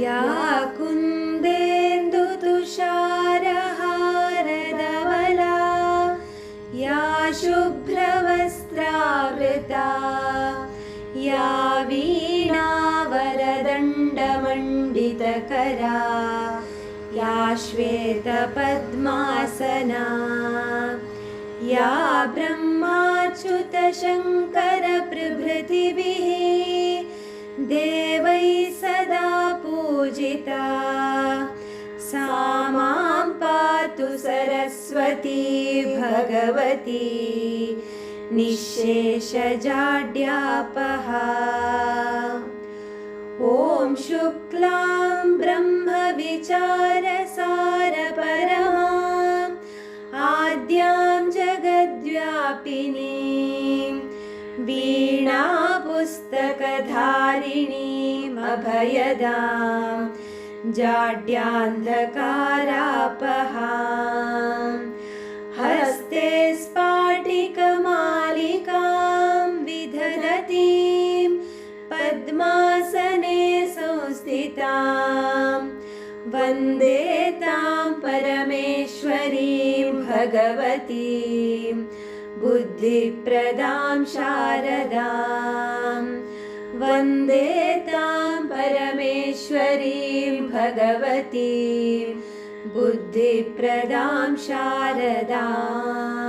या कुन्देन्दुतुषारहारदवला या शुभ्रवस्त्रावृता या वीणावरदण्डमण्डितकरा या श्वेतपद्मासना या ब्रह्माच्युतशङ्करप्रभृतिभिः देवैः सा मां पातु सरस्वती भगवती। निःशेषजाड्यापहा। ॐ शुक्लां ब्रह्मविचारसारपरमाम् आद्यां जगद्व्यापिनीं। वीणापुस्तकधारिणीमभयदां जाड्यान्धकारापहा हस्ते स्फाटिकमालिकां विधरतीं पद्मासने संस्थितां वन्दे तां परमेश्वरीं भगवतीं बुद्धिप्रदां शारदां वन्दे तां परमेश्वरीं भगवतीं बुद्धिप्रदां शारदाम्